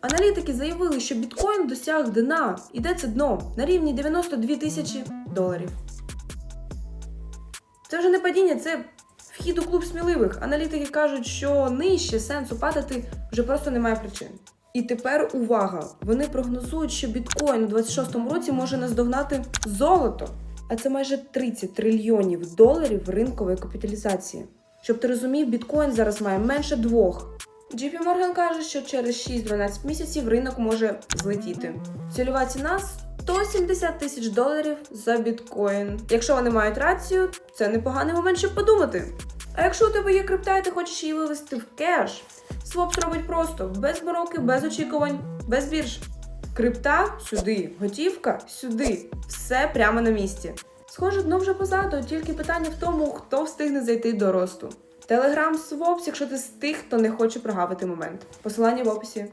Аналітики заявили, що біткоін досяг дна. І де це дно? На рівні 92 тисячі доларів. Це вже не падіння, це вхід у клуб сміливих. Аналітики кажуть, що нижче сенсу падати вже просто немає причин. І тепер увага! Вони прогнозують, що біткоін у 26-му році може наздогнати золото. А це майже 30 трильйонів доларів ринкової капіталізації. Щоб ти розумів, біткоін зараз має менше двох. JP Morgan каже, що через 6-12 місяців ринок може злетіти. Цільова ціна 170 тисяч доларів за біткоін. Якщо вони мають рацію, це непоганий момент, щоб подумати. А якщо у тебе є крипта і ти хочеш її вивести в кеш, Свопс робить просто, без мороки, без очікувань, без бірж. Крипта сюди, готівка сюди. Все прямо на місці. Схоже, дно вже позаду, тільки питання в тому, хто встигне зайти до росту. Телеграм Свопс, якщо ти з тих, хто не хоче прогавити момент. Посилання в описі.